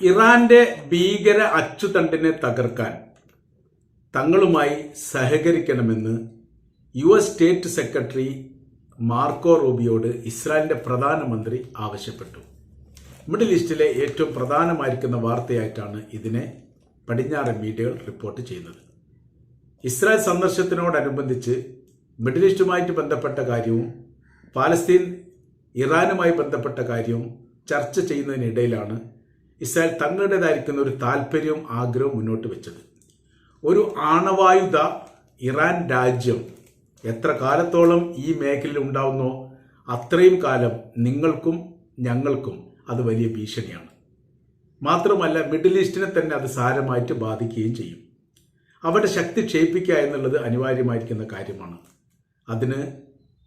ഇറാന്റെ ഭീകര അച്ചുതണ്ടിനെ തകർക്കാൻ തങ്ങളുമായി സഹകരിക്കണമെന്ന് U S state secretary Marco റൂബിയോട് ഇസ്രായേലിന്റെ പ്രധാനമന്ത്രി ആവശ്യപ്പെട്ടു. മിഡിൽ ഈസ്റ്റിലെ ഏറ്റവും പ്രധാനമായിരിക്കുന്ന വാർത്തയായിട്ടാണ് ഇതിനെ പടിഞ്ഞാറൻ മീഡിയകൾ റിപ്പോർട്ട് ചെയ്യുന്നത്. ഇസ്രായേൽ സന്ദർശനത്തിനോടനുബന്ധിച്ച് മിഡിൽ ഈസ്റ്റുമായിട്ട് ബന്ധപ്പെട്ട കാര്യവും പാലസ്തീൻ ഇറാനുമായി ബന്ധപ്പെട്ട കാര്യവും ചർച്ച ചെയ്യുന്നതിനിടയിലാണ് ഇസ്രായേൽ തങ്ങളുടേതായിരിക്കുന്ന ഒരു താല്പര്യവും ആഗ്രഹവും മുന്നോട്ട് വെച്ചത്. ഒരു ആണവായുധ ഇറാൻ രാജ്യം എത്ര കാലത്തോളം ഈ മേഖലയിൽ ഉണ്ടാവുന്നോ അത്രയും കാലം നിങ്ങൾക്കും ഞങ്ങൾക്കും അത് വലിയ ഭീഷണിയാണ്. മാത്രമല്ല മിഡിൽ ഈസ്റ്റിനെ തന്നെ അത് സാരമായിട്ട് ബാധിക്കുകയും ചെയ്യും. അവരുടെ ശക്തി ക്ഷയിപ്പിക്കുക എന്നുള്ളത് അനിവാര്യമായിരിക്കുന്ന കാര്യമാണ്. അതിന്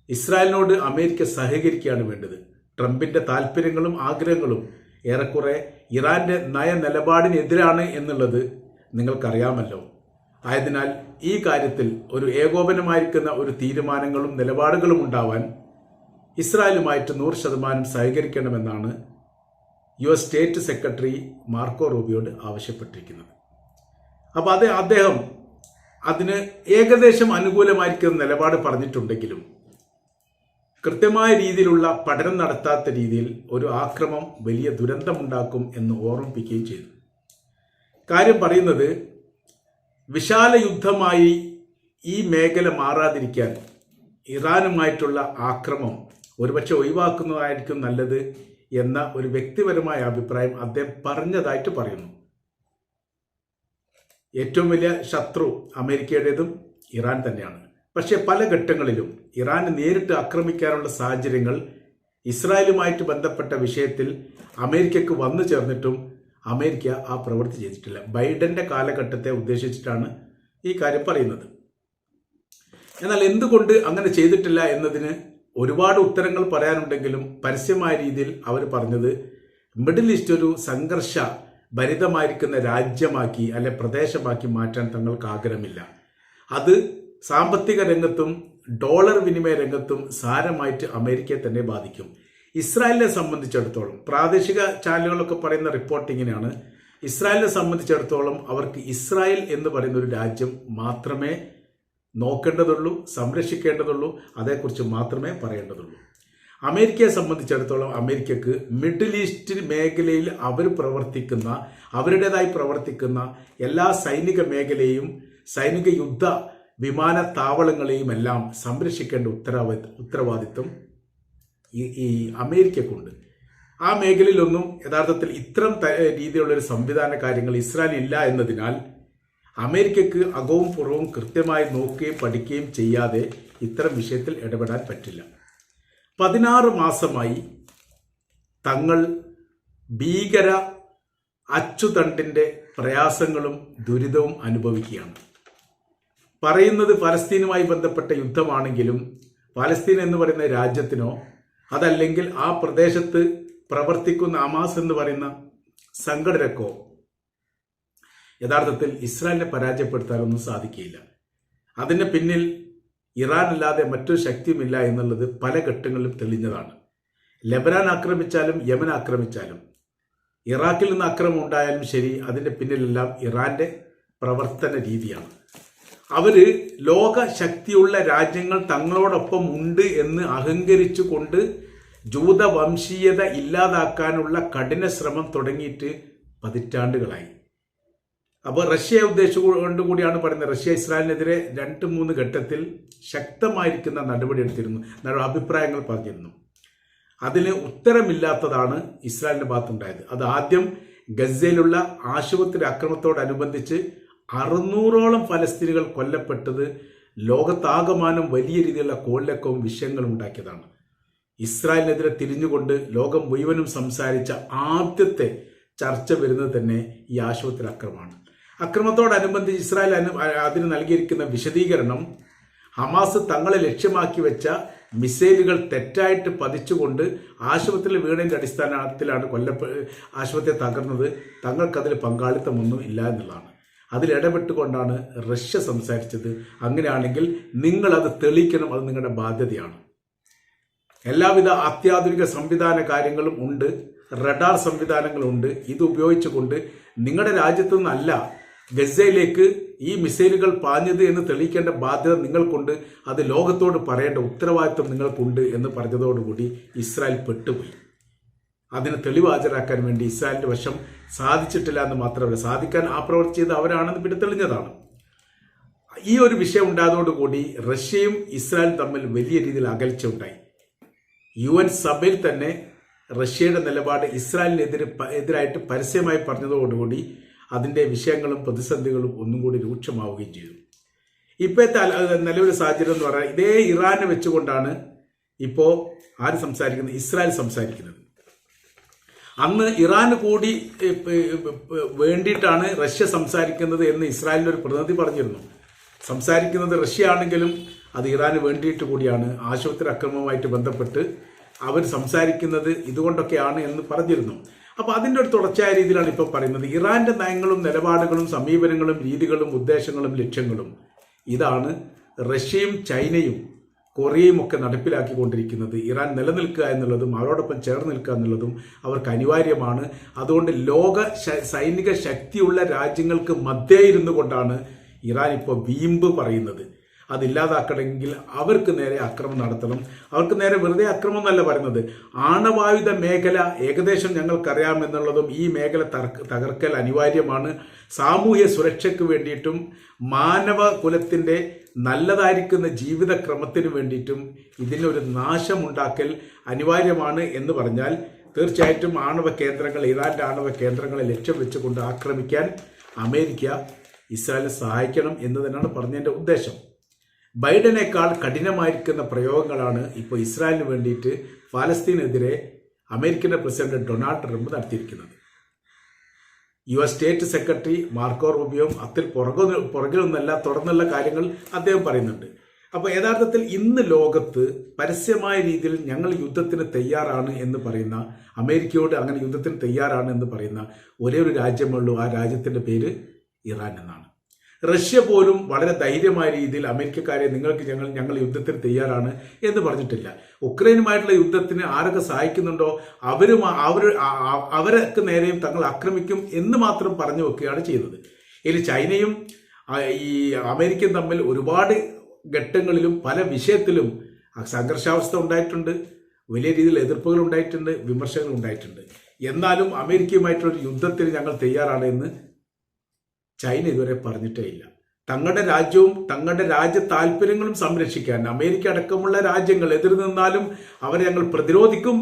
ഇസ്രായേലിനോട് അമേരിക്ക സഹകരിക്കുകയാണ് വേണ്ടത്. ട്രംപിന്റെ താല്പര്യങ്ങളും ആഗ്രഹങ്ങളും ഏറെക്കുറെ ഇറാന്റെ നയ നിലപാടിനെതിരാണ് എന്നുള്ളത് നിങ്ങൾക്കറിയാമല്ലോ. ആയതിനാൽ ഈ കാര്യത്തിൽ ഒരു ഏകോപനമായിരിക്കുന്ന ഒരു തീരുമാനങ്ങളും നിലപാടുകളും ഉണ്ടാവാൻ ഇസ്രായേലുമായിട്ട് നൂറ് ശതമാനം സഹകരിക്കണമെന്നാണ് U S state secretary Marco റൂബിയോട് ആവശ്യപ്പെട്ടിരിക്കുന്നത്. അപ്പോൾ അത് അദ്ദേഹം അതിന് ഏകദേശം അനുകൂലമായിരിക്കുന്ന നിലപാട് പറഞ്ഞിട്ടുണ്ടെങ്കിലും കൃത്യമായ രീതിയിലുള്ള പഠനം നടത്താത്ത രീതിയിൽ ഒരു ആക്രമം വലിയ ദുരന്തമുണ്ടാക്കും എന്ന് ഓർമ്മിപ്പിക്കുകയും ചെയ്തു. കാര്യം പറയുന്നത് വിശാല യുദ്ധമായി ഈ മേഖല മാറാതിരിക്കാൻ ഇറാനുമായിട്ടുള്ള ആക്രമം ഒരുപക്ഷെ ഒഴിവാക്കുന്നതായിരിക്കും നല്ലത് എന്ന ഒരു വ്യക്തിപരമായ അഭിപ്രായം അദ്ദേഹം പറഞ്ഞതായിട്ട് പറയുന്നു. ഏറ്റവും വലിയ ശത്രു അമേരിക്കയുടേതും ഇറാൻ തന്നെയാണ്. പക്ഷേ പല ഘട്ടങ്ങളിലും ഇറാനെ നേരിട്ട് ആക്രമിക്കാനുള്ള സാഹചര്യങ്ങൾ ഇസ്രായേലുമായിട്ട് ബന്ധപ്പെട്ട വിഷയത്തിൽ അമേരിക്കക്ക് വന്നു ചേർന്നിട്ടും അമേരിക്ക ആ പ്രവൃത്തി ചെയ്തിട്ടില്ല. ബൈഡന്റെ കാലഘട്ടത്തെ ഉദ്ദേശിച്ചിട്ടാണ് ഈ കാര്യം പറയുന്നത്. എന്നാൽ എന്തുകൊണ്ട് അങ്ങനെ ചെയ്തിട്ടില്ല എന്നതിന് ഒരുപാട് ഉത്തരങ്ങൾ പറയാനുണ്ടെങ്കിലും പരസ്യമായ രീതിയിൽ അവർ പറഞ്ഞത് മിഡിൽ ഈസ്റ്റ് ഒരു സംഘർഷ ഭരിതമായിരിക്കുന്ന രാജ്യമാക്കി അല്ലെ പ്രദേശമാക്കി മാറ്റാൻ തങ്ങൾക്ക് ആഗ്രഹമില്ല. അത് സാമ്പത്തിക രംഗത്തും ഡോളർ വിനിമയ രംഗത്തും സാരമായിട്ട് അമേരിക്കയെ തന്നെ ബാധിക്കും. ഇസ്രായേലിനെ സംബന്ധിച്ചിടത്തോളം പ്രാദേശിക ചാനലുകളൊക്കെ പറയുന്ന റിപ്പോർട്ട് ഇങ്ങനെയാണ്. ഇസ്രായേലിനെ സംബന്ധിച്ചിടത്തോളം അവർക്ക് ഇസ്രായേൽ എന്ന് പറയുന്ന ഒരു രാജ്യം മാത്രമേ നോക്കേണ്ടതുള്ളൂ സംരക്ഷിക്കേണ്ടതുള്ളൂ അതേക്കുറിച്ച് മാത്രമേ പറയേണ്ടതുള്ളൂ. അമേരിക്കയെ സംബന്ധിച്ചിടത്തോളം അമേരിക്കക്ക് മിഡിൽ ഈസ്റ്റ് മേഖലയിൽ അവർ പ്രവർത്തിക്കുന്ന അവരുടേതായി പ്രവർത്തിക്കുന്ന എല്ലാ സൈനിക മേഖലയും സൈനിക യുദ്ധ വിമാനത്താവളങ്ങളെയും എല്ലാം സംരക്ഷിക്കേണ്ട ഉത്തരവ ഉത്തരവാദിത്വം ഈ അമേരിക്കക്കുണ്ട് ആ മേഖലയിലൊന്നും യഥാർത്ഥത്തിൽ ഇത്തരം രീതിയിലുള്ള ഒരു സംവിധാന കാര്യങ്ങൾ ഇസ്രായേൽ ഇല്ല എന്നതിനാൽ അമേരിക്കക്ക് അകവും പുറവും കൃത്യമായി നോക്കുകയും പഠിക്കുകയും ചെയ്യാതെ ഇത്തരം വിഷയത്തിൽ ഇടപെടാൻ പറ്റില്ല. പതിനാറ് മാസമായി തങ്ങൾ ഭീകര അച്ചുതണ്ടിന്റെ പ്രയാസങ്ങളും ദുരിതവും അനുഭവിക്കുകയാണ്. പറയുന്നത് ഫലസ്തീനുമായി ബന്ധപ്പെട്ട യുദ്ധമാണെങ്കിലും ഫലസ്തീൻ എന്ന് പറയുന്ന രാജ്യത്തിനോ അതല്ലെങ്കിൽ ആ പ്രദേശത്ത് പ്രവർത്തിക്കുന്ന അമാസ് എന്ന് പറയുന്ന സംഘടനക്കോ യഥാർത്ഥത്തിൽ ഇസ്രായേലിനെ പരാജയപ്പെടുത്താനൊന്നും സാധിക്കില്ല അതിന് പിന്നിൽ ഇറാൻ അല്ലാതെ മറ്റൊരു ശക്തിയുമില്ല എന്നുള്ളത് പല ഘട്ടങ്ങളിലും തെളിഞ്ഞതാണ്. ലബനാൻ ആക്രമിച്ചാലും യമൻ ആക്രമിച്ചാലും ഇറാഖിൽ നിന്ന് ആക്രമം ഉണ്ടായാലും ശരി അതിന്റെ പിന്നിലെല്ലാം ഇറാന്റെ പ്രവർത്തന രീതിയാണ്. അവർ ലോക ശക്തിയുള്ള രാജ്യങ്ങൾ തങ്ങളോടൊപ്പം ഉണ്ട് എന്ന് അഹങ്കരിച്ചു കൊണ്ട് ജൂതവംശീയത ഇല്ലാതാക്കാനുള്ള കഠിന ശ്രമം തുടങ്ങിയിട്ട് പതിറ്റാണ്ടുകളായി. അപ്പോൾ റഷ്യ ഉദ്ദേശിച്ചുകൊണ്ട് കൂടിയാണ് പറയുന്നത്. റഷ്യ ഇസ്രായേലിനെതിരെ രണ്ട് മൂന്ന് ഘട്ടത്തിൽ ശക്തമായിരിക്കുന്ന നടപടി എടുത്തിരുന്നു. അഭിപ്രായങ്ങൾ പറഞ്ഞിരുന്നു. അതിന് ഉത്തരമില്ലാത്തതാണ് ഇസ്രായേലിന്റെ ഭാഗത്തുണ്ടായത്. അത് ആദ്യം ഗസയിലുള്ള ആശുപത്രി അക്രമത്തോടനുബന്ധിച്ച് അറുന്നൂറോളം ഫലസ്തീനുകൾ കൊല്ലപ്പെട്ടത് ലോകത്താകമാനം വലിയ രീതിയിലുള്ള കോളിലക്കവും വിഷയങ്ങളും ഉണ്ടാക്കിയതാണ്. ഇസ്രായേലിനെതിരെ തിരിഞ്ഞുകൊണ്ട് ലോകം മുഴുവനും സംസാരിച്ച ആദ്യത്തെ ചർച്ച വരുന്നത് തന്നെ ഈ ആശുപത്രി അക്രമമാണ്. അക്രമത്തോടനുബന്ധിച്ച് ഇസ്രായേൽ അതിന് നൽകിയിരിക്കുന്ന വിശദീകരണം ഹമാസ് തങ്ങളെ ലക്ഷ്യമാക്കി വെച്ച മിസൈലുകൾ തെറ്റായിട്ട് പതിച്ചുകൊണ്ട് ആശുപത്രിയിൽ വീണതിന്റെ അടിസ്ഥാനത്തിലാണ് കൊല്ലപ്പെ ആശുപത്രി തകർന്നത്. തങ്ങൾക്കതിൽ പങ്കാളിത്തമൊന്നും ഇല്ല എന്നുള്ളതാണ്. അതിൽ ഇടപെട്ടുകൊണ്ടാണ് റഷ്യ സംസാരിച്ചത്. അങ്ങനെയാണെങ്കിൽ അത് തെളിയിക്കണം അത് നിങ്ങളുടെ ബാധ്യതയാണ്. എല്ലാവിധ അത്യാധുനിക സംവിധാന കാര്യങ്ങളും ഉണ്ട് റഡാർ സംവിധാനങ്ങളുണ്ട് ഇത് ഉപയോഗിച്ചുകൊണ്ട് നിങ്ങളുടെ രാജ്യത്തു നിന്നല്ല ഗസയിലേക്ക് ഈ മിസൈലുകൾ പാഞ്ഞത് എന്ന് തെളിയിക്കേണ്ട ബാധ്യത നിങ്ങൾക്കുണ്ട്. അത് ലോകത്തോട് പറയേണ്ട ഉത്തരവാദിത്വം നിങ്ങൾക്കുണ്ട് എന്ന് പറഞ്ഞതോടുകൂടി ഇസ്രായേൽ പെട്ടുപോയി. അതിന് തെളിവ് ഹാജരാക്കാൻ വേണ്ടി ഇസ്രായേലിന്റെ വശം സാധിച്ചിട്ടില്ല എന്ന് മാത്രമല്ല സാധിക്കാൻ ആ പ്രവർത്തി ചെയ്ത് അവരാണെന്ന് പിന്നെ തെളിഞ്ഞതാണ് ഈ ഒരു വിഷയം ഉണ്ടായതോടുകൂടി റഷ്യയും ഇസ്രായേലും തമ്മിൽ വലിയ രീതിയിൽ അകൽച്ച ഉണ്ടായി. യു എൻ സഭയിൽ തന്നെ റഷ്യയുടെ നിലപാട് ഇസ്രായേലിനെതിരെ എതിരായിട്ട് പരസ്യമായി പറഞ്ഞതോടുകൂടി അതിന്റെ വിഷയങ്ങളും പ്രതിസന്ധികളും ഒന്നും കൂടി രൂക്ഷമാവുകയും ചെയ്തു. ഇപ്പോഴത്തെ നിലവിലെ സാഹചര്യം എന്ന് പറഞ്ഞാൽ ഇതേ ഇറാനെ വെച്ചുകൊണ്ടാണ് ഇപ്പോൾ ആര് സംസാരിക്കുന്നത്? ഇസ്രായേൽ സംസാരിക്കുന്നത്. അന്ന് ഇറാൻ കൂടി വേണ്ടിയിട്ടാണ് റഷ്യ സംസാരിക്കുന്നത് എന്ന് ഇസ്രായേലിന്റെ ഒരു പ്രതിനിധി പറഞ്ഞിരുന്നു. സംസാരിക്കുന്നത് റഷ്യ ആണെങ്കിലും അത് ഇറാന് വേണ്ടിയിട്ട് കൂടിയാണ്. ആശുപത്രി അക്രമവുമായിട്ട് ബന്ധപ്പെട്ട് അവർ സംസാരിക്കുന്നത് ഇതുകൊണ്ടൊക്കെയാണ് എന്ന് പറഞ്ഞിരുന്നു. അപ്പോൾ അതിന്റെ ഒരു തുടർച്ചയായ രീതിയിലാണ് ഇപ്പോൾ പറയുന്നത്. ഇറാന്റെ നയങ്ങളും നിലപാടുകളും സമീപനങ്ങളും രീതികളും ഉദ്ദേശങ്ങളും ലക്ഷ്യങ്ങളും ഇതാണ് റഷ്യയും ചൈനയും കൊറിയയും ഒക്കെ നടപ്പിലാക്കിക്കൊണ്ടിരിക്കുന്നത്. ഇറാൻ നിലനിൽക്കുക എന്നുള്ളതും അവരോടൊപ്പം ചേർന്ന് നിൽക്കുക എന്നുള്ളതും അവർക്ക് അനിവാര്യമാണ്. അതുകൊണ്ട് ലോക സൈനിക ശക്തിയുള്ള രാജ്യങ്ങൾക്ക് മധ്യേ ഇരുന്നു കൊണ്ടാണ് ഇറാൻ ഇപ്പോൾ വീമ്പ് പറയുന്നത്. അതില്ലാതാക്കണമെങ്കിൽ അവർക്ക് നേരെ അക്രമം നടത്തണം. അവർക്ക് നേരെ വെറുതെ അക്രമം എന്നല്ല പറയുന്നത്. ആണവായുധ മേഖല ഏകദേശം ഞങ്ങൾക്കറിയാമെന്നുള്ളതും ഈ മേഖല തകർക്കൽ അനിവാര്യമാണ്. സാമൂഹ്യ സുരക്ഷയ്ക്ക് വേണ്ടിയിട്ടും മാനവ കുലത്തിന്റെ നല്ലതായിരിക്കുന്ന ജീവിതക്രമത്തിന് വേണ്ടിയിട്ടും ഇതിനൊരു നാശമുണ്ടാക്കൽ അനിവാര്യമാണ് എന്ന് പറഞ്ഞാൽ തീർച്ചയായിട്ടും ആണവ കേന്ദ്രങ്ങൾ ഇറാന്റെ ആണവ കേന്ദ്രങ്ങളെ ലക്ഷ്യം വെച്ചുകൊണ്ട് ആക്രമിക്കാൻ അമേരിക്ക ഇസ്രായേലിനെ സഹായിക്കണം എന്ന് തന്നെയാണ് പറഞ്ഞതിന്റെ ഉദ്ദേശം. ബൈഡനേക്കാൾ കഠിനമായിരിക്കുന്ന പ്രയോഗങ്ങളാണ് ഇപ്പോൾ ഇസ്രായേലിന് വേണ്ടിയിട്ട് ഫലസ്തീനെതിരെ അമേരിക്കൻ പ്രസിഡന്റ് ഡൊണാൾഡ് ട്രംപ് നടത്തിയിരിക്കുന്നത്. U S state secretary Marco Rubio അതിൽ പുറകു പുറകിലൊന്നല്ല തുടർന്നുള്ള കാര്യങ്ങൾ അദ്ദേഹം പറയുന്നുണ്ട്. അപ്പോൾ യഥാർത്ഥത്തിൽ ഇന്ന് ലോകത്ത് പരസ്യമായ രീതിയിൽ ഞങ്ങൾ യുദ്ധത്തിന് തയ്യാറാണ് എന്ന് പറയുന്ന അമേരിക്കയോട് അങ്ങനെ യുദ്ധത്തിന് തയ്യാറാണ് എന്ന് പറയുന്ന ഒരേ ഒരു രാജ്യമുള്ളൂ ആ രാജ്യത്തിന്റെ പേര് ഇറാൻ എന്നാണ്. റഷ്യ പോലും വളരെ ധൈര്യമായ രീതിയിൽ അമേരിക്കക്കാരെ നിങ്ങൾക്ക് ഞങ്ങൾ ഞങ്ങൾ യുദ്ധത്തിന് തയ്യാറാണ് എന്ന് പറഞ്ഞിട്ടില്ല. ഉക്രൈനുമായിട്ടുള്ള യുദ്ധത്തിന് ആരൊക്കെ സഹായിക്കുന്നുണ്ടോ അവരും അവർ അവരൊക്കെ നേരെയും തങ്ങൾ ആക്രമിക്കും എന്ന് മാത്രം പറഞ്ഞു വെക്കുകയാണ് ചെയ്തത് ഇനി ചൈനയും ഈ അമേരിക്കയും തമ്മിൽ ഒരുപാട് ഘട്ടങ്ങളിലും പല വിഷയത്തിലും സംഘർഷാവസ്ഥ ഉണ്ടായിട്ടുണ്ട്. വലിയ രീതിയിൽ എതിർപ്പുകൾ ഉണ്ടായിട്ടുണ്ട് വിമർശനങ്ങൾ ഉണ്ടായിട്ടുണ്ട്. എന്നാലും അമേരിക്കയുമായിട്ടുള്ള യുദ്ധത്തിന് ഞങ്ങൾ തയ്യാറാണ് എന്ന് ചൈന ഇതുവരെ പറഞ്ഞിട്ടേ ഇല്ല. തങ്ങളുടെ രാജ്യവും തങ്ങളുടെ രാജ്യ താല്പര്യങ്ങളും സംരക്ഷിക്കാൻ അമേരിക്ക അടക്കമുള്ള രാജ്യങ്ങൾ എതിർ നിന്നാലും അവരെ ഞങ്ങൾ പ്രതിരോധിക്കും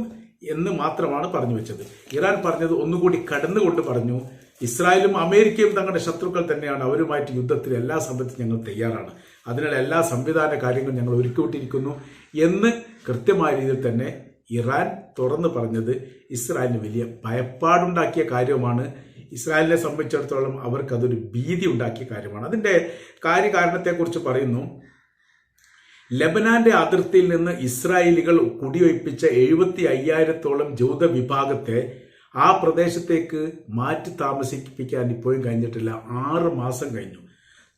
എന്ന് മാത്രമാണ് പറഞ്ഞു വെച്ചത്. ഇറാൻ പറഞ്ഞത് ഒന്നുകൂടി കടന്നുകൊണ്ട് പറഞ്ഞു ഇസ്രായേലും അമേരിക്കയും തങ്ങളുടെ ശത്രുക്കൾ തന്നെയാണ് അവരുമായിട്ട് യുദ്ധത്തിൽ എല്ലാ സമയത്തും ഞങ്ങൾ തയ്യാറാണ്. അതിനാൽ എല്ലാ സംവിധാന കാര്യങ്ങളും ഞങ്ങൾ ഒരുക്കിവിട്ടിരിക്കുന്നു എന്ന് കൃത്യമായ രീതിയിൽ തന്നെ ഇറാൻ തുറന്നു പറഞ്ഞത് ഇസ്രായേലിന് വലിയ ഭയപ്പാടുണ്ടാക്കിയ കാര്യമാണ് ഇസ്രായേലിനെ സംബന്ധിച്ചിടത്തോളം അവർക്ക് അതൊരു ഭീതി ഉണ്ടാക്കിയ കാര്യമാണ്. അതിന്റെ കാര്യകാരണത്തെക്കുറിച്ച് പറയുന്നു. ലബനാന്റെ അതിർത്തിയിൽ നിന്ന് ഇസ്രായേലികൾ കുടിയൊഴിപ്പിച്ച എഴുപത്തി അയ്യായിരത്തോളം ജൂത വിഭാഗത്തെ ആ പ്രദേശത്തേക്ക് മാറ്റി താമസിപ്പിക്കാൻ ഇപ്പോഴും കഴിഞ്ഞിട്ടില്ല. ആറ് മാസം കഴിഞ്ഞു.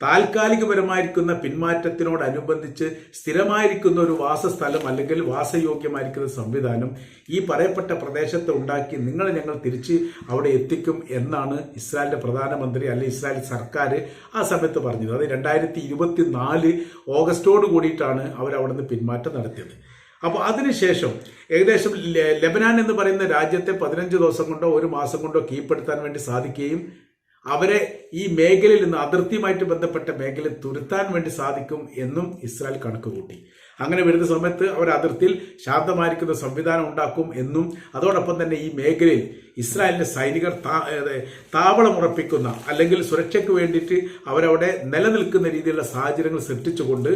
താൽക്കാലികപരമായിരിക്കുന്ന പിന്മാറ്റത്തിനോടനുബന്ധിച്ച് സ്ഥിരമായിരിക്കുന്ന ഒരു വാസസ്ഥലം അല്ലെങ്കിൽ വാസയോഗ്യമായിരിക്കുന്ന സംവിധാനം ഈ പറയപ്പെട്ട പ്രദേശത്ത് ഉണ്ടാക്കി നിങ്ങളെ ഞങ്ങൾ തിരിച്ച് അവിടെ എത്തിക്കും എന്നാണ് ഇസ്രായേലിന്റെ പ്രധാനമന്ത്രി അല്ലെങ്കിൽ ഇസ്രായേൽ സർക്കാർ ആ സമയത്ത് പറഞ്ഞത്. അത് രണ്ടായിരത്തി ഇരുപത്തി നാല് ഓഗസ്റ്റോട് കൂടിയിട്ടാണ് നിന്ന് പിന്മാറ്റം നടത്തിയത്. അപ്പോൾ അതിനുശേഷം ഏകദേശം ലെബനാൻ എന്ന് പറയുന്ന രാജ്യത്തെ പതിനഞ്ച് ദിവസം കൊണ്ടോ ഒരു മാസം കൊണ്ടോ കീഴ്പ്പെടുത്താൻ വേണ്ടി സാധിക്കുകയും അവരെ ഈ മേഖലയിൽ നിന്ന് അതിർത്തിയുമായിട്ട് ബന്ധപ്പെട്ട മേഖലയിൽ തുരുത്താൻ വേണ്ടി സാധിക്കും എന്നും ഇസ്രായേൽ കണക്ക് കൂട്ടി അങ്ങനെ വരുന്ന സമയത്ത് അവർ അതിർത്തിയിൽ ശാന്തമായിരിക്കുന്ന സംവിധാനം ഉണ്ടാക്കും എന്നും അതോടൊപ്പം തന്നെ ഈ മേഖലയിൽ ഇസ്രായേലിന്റെ സൈനികർ താവളം ഉറപ്പിക്കുന്ന അല്ലെങ്കിൽ സുരക്ഷയ്ക്ക് വേണ്ടിയിട്ട് അവരവിടെ നിലനിൽക്കുന്ന രീതിയിലുള്ള സാഹചര്യങ്ങൾ സൃഷ്ടിച്ചുകൊണ്ട്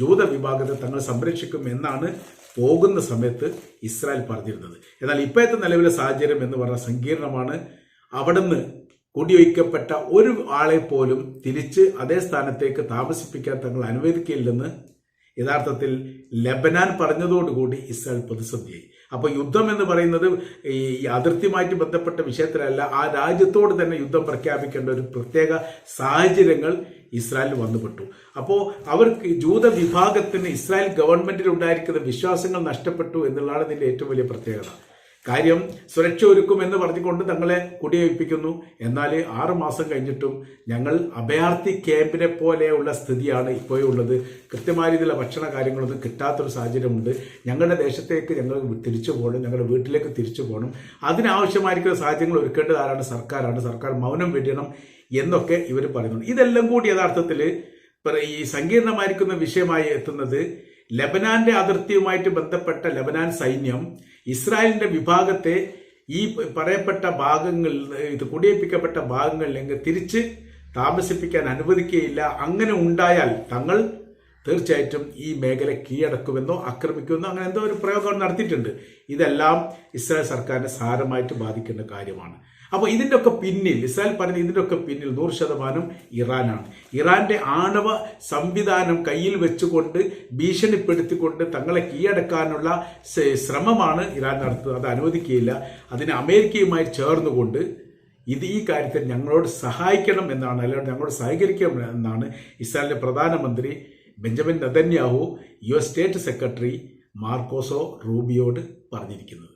ജൂത വിഭാഗത്തെ തങ്ങൾ സംരക്ഷിക്കും എന്നാണ് പോകുന്ന സമയത്ത് ഇസ്രായേൽ പറഞ്ഞിരുന്നത്. എന്നാൽ ഇപ്പോഴത്തെ നിലവിലെ സാഹചര്യം എന്ന് പറഞ്ഞാൽ സങ്കീർണമാണ്. അവിടുന്ന് കുടിയൊഴിക്കപ്പെട്ട ഒരു ആളെ പോലും തിരിച്ച് അതേ സ്ഥാനത്തേക്ക് താമസിപ്പിക്കാൻ തങ്ങൾ അനുവദിക്കില്ലെന്ന് യഥാർത്ഥത്തിൽ ലബനാൻ പറഞ്ഞതോടുകൂടി ഇസ്രായേൽ പ്രതിസന്ധിയായി. അപ്പോൾ യുദ്ധം എന്ന് പറയുന്നത് ഈ അതിർത്തിയുമായിട്ട് ബന്ധപ്പെട്ട വിഷയത്തിലല്ല ആ രാജ്യത്തോട് തന്നെ യുദ്ധം പ്രഖ്യാപിക്കേണ്ട ഒരു പ്രത്യേക സാഹചര്യങ്ങൾ ഇസ്രായേലിൽ വന്നുപെട്ടു. അപ്പോൾ അവർക്ക് ജൂത വിഭാഗത്തിന് ഇസ്രായേൽ ഗവൺമെന്റിൽ ഉണ്ടായിരിക്കുന്ന വിശ്വാസങ്ങൾ നഷ്ടപ്പെട്ടു എന്നുള്ളതാണ് ഇതിന്റെ ഏറ്റവും വലിയ പ്രത്യേകത. കാര്യം സുരക്ഷ ഒരുക്കും എന്ന് പറഞ്ഞുകൊണ്ട് തങ്ങളെ കുടിയൊഴിപ്പിക്കുന്നു എന്നാൽ ആറു മാസം കഴിഞ്ഞിട്ടും ഞങ്ങൾ അഭയാർത്ഥി ക്യാമ്പിനെ പോലെയുള്ള സ്ഥിതിയാണ് ഇപ്പോഴുള്ളത് കൃത്യമായ രീതിയിലുള്ള ഭക്ഷണ കാര്യങ്ങളൊന്നും കിട്ടാത്തൊരു സാഹചര്യമുണ്ട്. ഞങ്ങളുടെ ദേശത്തേക്ക് ഞങ്ങൾ തിരിച്ചു പോകണം. ഞങ്ങളുടെ വീട്ടിലേക്ക് തിരിച്ചു പോകണം. അതിനാവശ്യമായിരിക്കുന്ന സാഹചര്യങ്ങൾ ഒരുക്കേണ്ടത് ആരാണ് സർക്കാരാണ്. സർക്കാർ മൗനം വെടിയണം എന്നൊക്കെ ഇവർ പറയുന്നുണ്ട്. ഇതെല്ലാം കൂടി യഥാർത്ഥത്തിൽ ഈ സങ്കീർണമായിരിക്കുന്ന വിഷയമായി എത്തുന്നത് ലബനാന്റെ അതിർത്തിയുമായിട്ട് ബന്ധപ്പെട്ട ലബനാൻ സൈന്യം ഇസ്രായേലിന്റെ വിഭാഗത്തെ ഈ പറയപ്പെട്ട ഭാഗങ്ങളിൽ ഇത് കുടിയേൽപ്പിക്കപ്പെട്ട ഭാഗങ്ങളിലേക്ക് തിരിച്ച് താമസിപ്പിക്കാൻ അനുവദിക്കുകയില്ല അങ്ങനെ ഉണ്ടായാൽ തങ്ങൾ തീർച്ചയായിട്ടും ഈ മേഖല കീഴടക്കുമെന്നോ ആക്രമിക്കുമെന്നോ അങ്ങനെ എന്തോ ഒരു പ്രയോഗം നടത്തിയിട്ടുണ്ട്. ഇതെല്ലാം ഇസ്രായേൽ സർക്കാരിനെ സാരമായിട്ട് ബാധിക്കേണ്ട കാര്യമാണ്. അപ്പോൾ ഇതിന്റെ ഒക്കെ പിന്നിൽ ഇസ്രായേൽ പറഞ്ഞ ഇതിന്റെ ഒക്കെ പിന്നിൽ നൂറ് ശതമാനം ഇറാനാണ്. ഇറാന്റെ ആണവ സംവിധാനം കയ്യിൽ വെച്ചുകൊണ്ട് ഭീഷണിപ്പെടുത്തിക്കൊണ്ട് തങ്ങളെ കീഴടക്കാനുള്ള ശ്രമമാണ് ഇറാൻ നടത്തുന്നത്. അത് അനുവദിക്കുകയില്ല. അതിന് അമേരിക്കയുമായി ചേർന്നുകൊണ്ട് ഇത് ഈ കാര്യത്തിൽ ഞങ്ങളോട് സഹായിക്കണം എന്നാണ് അല്ലെങ്കിൽ ഞങ്ങളോട് സഹകരിക്കണം എന്നാണ് ഇസ്രായേലിന്റെ പ്രധാനമന്ത്രി Benjamin Netanyahu U S state secretary മാർക്കോസോ റൂബിയോട് പറഞ്ഞിരിക്കുന്നത്.